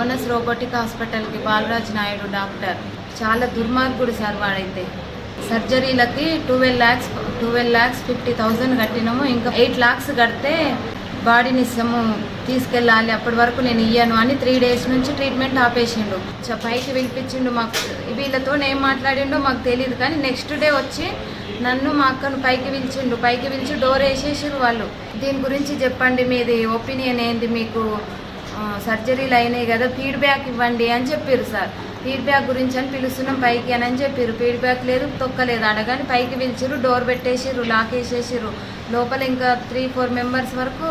Bonus robotic హాస్పిటల్కి Balaraj Naidu doctor. చాలా దుర్మార్గుడు సార్ వాడైతే. సర్జరీలకి twelve lakhs twelve lakhs fifty thousand కట్టినాము. ఇంకా ఎయిట్ ల్యాక్స్ కడితే బాడీని ఇస్తాము తీసుకెళ్ళాలి. అప్పటి వరకు నేను ఇయ్యాను అని త్రీ డేస్ నుంచి ట్రీట్మెంట్ ఆపేసిండు. చ- పైకి పిలిపించిండు మాకు. వీళ్ళతో ఏం మాట్లాడిండో మాకు తెలియదు కానీ నెక్స్ట్ డే వచ్చి నన్ను మా అక్కను పైకి పిలిచిండు. పైకి పిలిచి డోర్ వేసేసారు వాళ్ళు. దీని గురించి చెప్పండి మీది ఒపీనియన్ ఏంది మీకు? సర్జరీలు అయినాయి కదా ఫీడ్బ్యాక్ ఇవ్వండి అని చెప్పారు సార్. ఫీడ్బ్యాక్ గురించి అని పిలుస్తున్నాం పైకి అని అని చెప్పారు ఫీడ్బ్యాక్ లేదు తొక్కలేదు. అడగాని పైకి పిలిచిరు డోర్ పెట్టేసిర్రు లాక్ వేసేసిర్రు లోపల ఇంకా త్రీ ఫోర్ మెంబర్స్ వరకు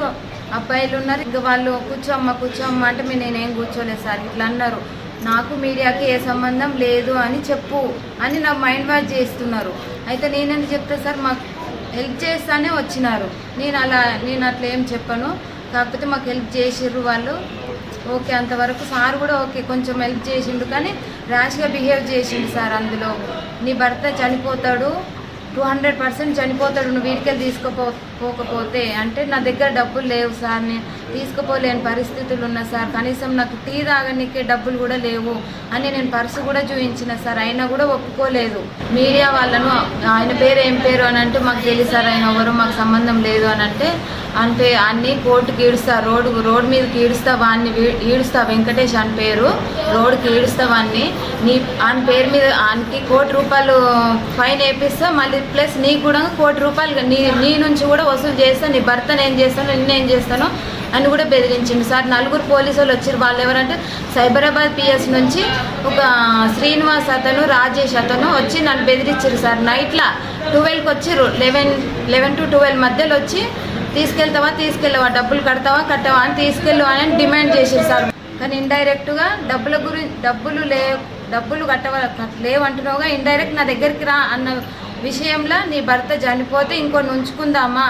అబ్బాయిలు ఉన్నారు. ఇంకా వాళ్ళు కూర్చోమ్మ కూర్చోమ్మ అంటే మీరు నేనేం కూర్చోలేదు సార్. ఇట్లా అన్నారు. నాకు మీడియాకి ఏ సంబంధం లేదు అని చెప్పు అని నా మైండ్ వాష్ చేస్తున్నారు. అయితే నేనని చెప్తే సార్ మాకు హెల్ప్ చేస్తానే వచ్చినారు. నేను అలా నేను అట్లా ఏం చెప్పను. కాకపోతే మాకు హెల్ప్ చేసిర్రు వాళ్ళు. ఓకే అంతవరకు సార్ కూడా ఓకే కొంచెం హెల్ప్ చేసిండు కానీ ర్యాష్గా బిహేవ్ చేసిండు సార్ అందులో. నీ భర్త చనిపోతాడు టూ హండ్రెడ్ పర్సెంట్ చనిపోతాడు నువ్వు వీడికెళ్ళి తీసుకోపోకపోతే అంటే నా దగ్గర డబ్బులు లేవు సార్ నేను తీసుకుపోలేని పరిస్థితులు ఉన్నా సార్. కనీసం నాకు టీ తాగనీకే డబ్బులు కూడా లేవు అని నేను పర్సు కూడా చూపించిన సార్. అయినా కూడా ఒప్పుకోలేదు. మీడియా వాళ్ళను ఆయన పేరు ఏం పేరు అని అంటే మాకు తెలుసు సార్. ఆయన ఎవరు మాకు సంబంధం లేదు అని అంటే అంటే అన్ని కోర్టుకి ఈడుస్తా రోడ్డు రోడ్ మీదకి ఈడుస్తా వాడిని ఈడుస్తా వెంకటేష్ అని పేరు. రోడ్డుకి ఈడుస్తా వాడిని నీ ఆయన పేరు మీద ఆయనకి కోటి రూపాయలు ఫైన్ వేపిస్తా మళ్ళీ ప్లస్ నీ కూడా కోటి రూపాయలు నీ నీ నుంచి కూడా వసూలు చేస్తా నీ భర్త నేను చేస్తాను నిన్ను ఏం చేస్తాను అని కూడా బెదిరించింది సార్ నలుగురు పోలీసు వాళ్ళు వచ్చారు వాళ్ళు ఎవరంటే సైబరాబాద్ పిఎస్ నుంచి ఒక శ్రీనివాస్ అతను రాజేష్ అతను వచ్చి నన్ను బెదిరించారు సార్. నైట్లా ట్వెల్వ్కి వచ్చి లెవెన్ లెవెన్ టు ట్వెల్వ్ మధ్యలో వచ్చి తీసుకెళ్తావా తీసుకెళ్ళవా డబ్బులు కడతావా కట్టవా అని తీసుకెళ్ళు అని డిమాండ్ చేశారు సార్. కానీ ఇండైరెక్ట్గా డబ్బుల గురించి డబ్బులు లే డబ్బులు కట్టవ లేవంటున్నావుగా ఇండైరెక్ట్ నా దగ్గరికి రా అన్న విషయంలో నీ భర్త చనిపోతే ఇంకొన్ని ఉంచుకుందామా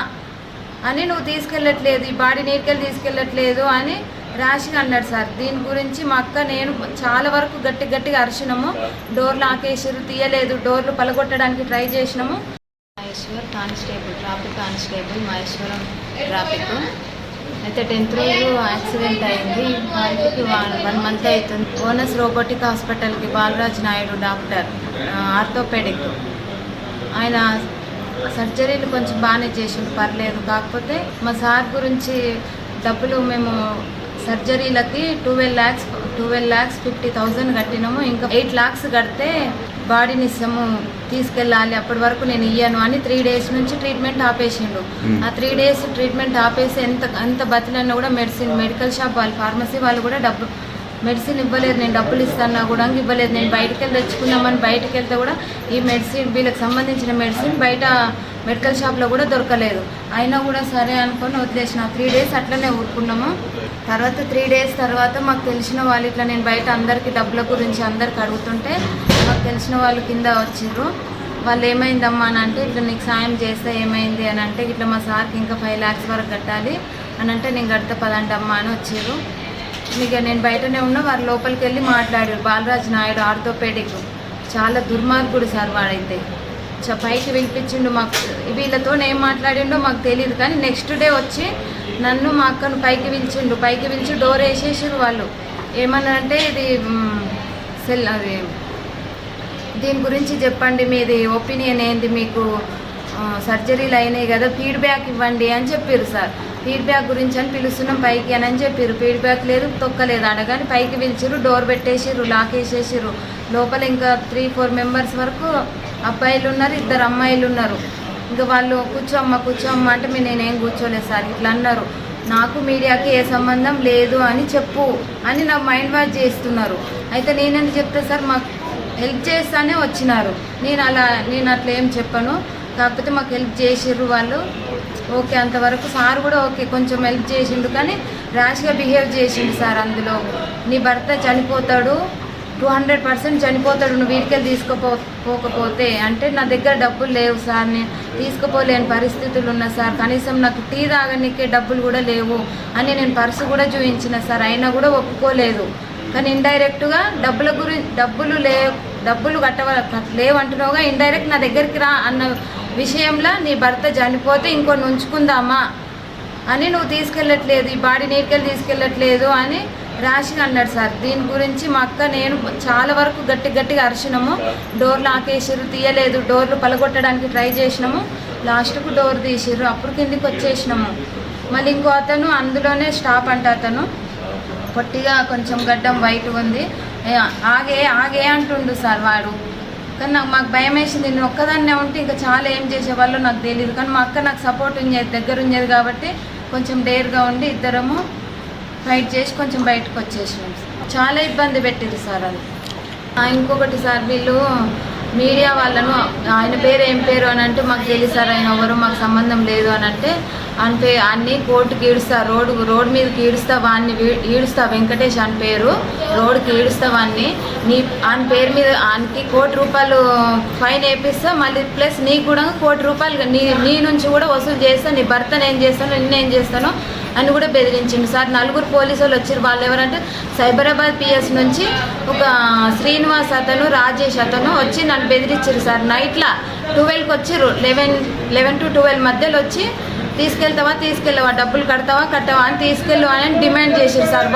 అని నువ్వు తీసుకెళ్ళట్లేదు ఈ బాడీ నీటికెళ్ళి తీసుకెళ్ళట్లేదు అని ర్యాష్గా అన్నాడు సార్. దీని గురించి మా అక్క నేను చాలా వరకు గట్టి గట్టిగా అరిచినాము. డోర్లు ఆకేసారు తీయలేదు డోర్లు పలగొట్టడానికి ట్రై చేసినాము. Maheshwar constable traffic constable Maheshwaram traffic. అయితే టెన్త్ రోజు యాక్సిడెంట్ అయింది. వాళ్ళకి వన్ మంత్ అవుతుంది. బోనస్ రోబోటిక్ హాస్పిటల్కి బాలరాజ్ నాయుడు డాక్టర్ ఆర్థోపెడిక్. ఆయన సర్జరీలు కొంచెం బాగానే చేసిండు పర్లేదు. కాకపోతే మా సార్ గురించి డబ్బులు మేము సర్జరీలకి twelve lakhs twelve lakhs fifty thousand కట్టినాము. ఇంకా ఎయిట్ ల్యాక్స్ కడితే బాడీని ఇస్తాము తీసుకెళ్ళాలి అప్పటి వరకు నేను ఇయ్యను అని త్రీ డేస్ నుంచి ట్రీట్మెంట్ ఆపేసిండు ఆ త్రీ డేస్ ట్రీట్మెంట్ ఆపేసి ఎంత ఎంత బతిలన్నా కూడా మెడిసిన్ మెడికల్ షాప్ వాళ్ళు ఫార్మసీ వాళ్ళు కూడా డబ్బు మెడిసిన్ ఇవ్వలేదు నేను డబ్బులు ఇస్తానా కూడా ఇవ్వలేదు. నేను బయటకు వెళ్ళి తెచ్చుకుందామని బయటకు వెళ్తే కూడా ఈ మెడిసిన్ వీళ్ళకి సంబంధించిన మెడిసిన్ బయట మెడికల్ షాప్లో కూడా దొరకలేదు. అయినా కూడా సరే అనుకొని వదిలేసిన. త్రీ డేస్ అట్లనే ఊరుకున్నాము. తర్వాత త్రీ డేస్ తర్వాత మాకు తెలిసిన వాళ్ళు ఇట్లా నేను బయట అందరికీ డబ్బుల గురించి అందరికి అడుగుతుంటే మాకు తెలిసిన వాళ్ళు కింద వచ్చిర్రు. వాళ్ళు ఏమైందమ్మా అని అంటే ఇట్లా నీకు సాయం చేస్తే ఏమైంది? అని అంటే ఇట్లా మా సార్కి ఇంకా ఫైవ్ ల్యాక్స్ వరకు కట్టాలి. అని అంటే నేను గడత పదండి అమ్మా అని వచ్చారు ఇక నేను బయటనే ఉన్నా వారు లోపలికి వెళ్ళి మాట్లాడారు బాలరాజ్ నాయుడు ఆర్థోపేడిక్. చాలా దుర్మార్గుడు సార్ వాడైతే. పైకి పిలిపించిండు మాకు. వీళ్ళతో ఏం మాట్లాడిండో మాకు తెలియదు కానీ నెక్స్ట్ డే వచ్చి నన్ను మా అక్కను పైకి పిలిచిండు. పైకి పిలిచి డోర్ వేసేసారు వాళ్ళు. ఏమన్నారంటే ఇది సెల్ అది దీని గురించి చెప్పండి మీది ఒపీనియన్ ఏంది మీకు? సర్జరీలు అయినాయి కదా ఫీడ్బ్యాక్ ఇవ్వండి అని చెప్పారు సార్. ఫీడ్బ్యాక్ గురించి అని పిలుస్తున్నాం పైకి అని అని చెప్పారు ఫీడ్బ్యాక్ లేదు తొక్కలేదు. అడగాని పైకి పిలిచిరు డోర్ పెట్టేసిర్రు లాక్ వేసేసిర్రు. లోపల ఇంకా త్రీ ఫోర్ మెంబర్స్ వరకు అబ్బాయిలు ఉన్నారు ఇద్దరు అమ్మాయిలు ఉన్నారు ఇంకా వాళ్ళు కూర్చోమ్మ కూర్చోమ్మ అంటే మీ నేనేం కూర్చోలేదు సార్ ఇట్లా అన్నారు. నాకు మీడియాకి ఏ సంబంధం లేదు అని చెప్పు అని నా మైండ్ వాష్ చేస్తున్నారు. అయితే నేనని చెప్తా సార్ మాకు హెల్ప్ చేస్తానే వచ్చినారు. నేను అలా నేను అట్లా ఏం చెప్పను. కాకపోతే మాకు హెల్ప్ చేసిర్రు వాళ్ళు. ఓకే అంతవరకు సార్ కూడా ఓకే కొంచెం హెల్ప్ చేసిండు కానీ ర్యాష్గా బిహేవ్ చేసిండు సార్ అందులో. నీ భర్త చనిపోతాడు టూ హండ్రెడ్ పర్సెంట్ చనిపోతాడు నువ్వు వీడికెళ్ళి తీసుకోపోకపోతే అంటే నా దగ్గర డబ్బులు లేవు సార్ నేను తీసుకుపోలేని పరిస్థితులు ఉన్నా సార్. కనీసం నాకు టీ తాగనీకే డబ్బులు కూడా లేవు అని నేను పర్సు కూడా చూపించిన సార్. అయినా కూడా ఒప్పుకోలేదు. కానీ ఇండైరెక్ట్గా డబ్బుల గురించి డబ్బులు లే డబ్బులు కట్టవ లేవంటున్నావుగా ఇండైరెక్ట్ నా దగ్గరికి రా అన్న విషయంలో నీ భర్త చనిపోతే ఇంకొన్ని ఉంచుకుందామా అని నువ్వు తీసుకెళ్ళట్లేదు ఈ బాడీ నీటికెళ్ళి తీసుకెళ్ళట్లేదు అని ర్యాష్గా అన్నాడు సార్. దీని గురించి మా అక్క నేను చాలా వరకు గట్టి గట్టిగా అరిచినాము. డోర్లు ఆకేసిర్రు తీయలేదు. డోర్లు పలగొట్టడానికి ట్రై చేసినాము. లాస్ట్కు డోర్ తీసిర్రు. అప్పుడు కిందికి వచ్చేసినాము. మళ్ళీ ఇంకో అతను అందులోనే స్టాప్ అంట అతను. పొట్టిగా కొంచెం గడ్డం వైట్ ఉంది. ఆగే ఆగే అంటుండు సార్ వాడు. కానీ నాకు మాకు భయం వేసింది. నేను ఒక్కదాన్నే ఉంటే ఇంకా చాలా ఏం చేసేవాళ్ళు నాకు తెలియదు కానీ మా అక్క నాకు సపోర్ట్ ఉండేది దగ్గర ఉండేది కాబట్టి కొంచెం డేర్గా ఉండి ఇద్దరము ఫైట్ చేసి కొంచెం బయటకు వచ్చేసినాం. చాలా ఇబ్బంది పెట్టింది సార్ అది. ఇంకొకటి సార్ వీళ్ళు మీడియా వాళ్ళను ఆయన పేరు ఏం పేరు అని అంటే మాకు తెలియదు సార్ ఆయన ఎవరు మాకు సంబంధం లేదు అని అంటే ఆయన పే అన్ని కోర్టుకి ఈడుస్తా రోడ్డు రోడ్ మీదకి ఈడుస్తా వాడిని ఈడుస్తా వెంకటేష్ అని పేరు రోడ్డుకి ఈడుస్తా వాడిని నీ ఆయన పేరు మీద ఆయనకి కోటి రూపాయలు ఫైన్ వేపిస్తా మళ్ళీ ప్లస్ నీకు కూడా కోటి రూపాయలు నీ నీ నుంచి కూడా వసూలు చేస్తా నీ భర్తను ఏం చేస్తాను నిన్నేం చేస్తాను అని కూడా బెదిరించిండు. సార్ నలుగురు పోలీసు వాళ్ళు వచ్చారు వాళ్ళు ఎవరంటే సైబరాబాద్ పిఎస్ నుంచి ఒక శ్రీనివాస్ అతను రాజేష్ అతను వచ్చి నన్ను బెదిరించారు సార్. నైట్లో ట్వెల్వ్కి వచ్చిర్రు. లెవెన్ లెవెన్ టు ట్వెల్వ్ మధ్యలో వచ్చి తీసుకెళ్తావా తీసుకెళ్ళవా డబ్బులు కడతావా కట్టవా అని తీసుకెళ్ళు అని డిమాండ్ చేశారు సార్.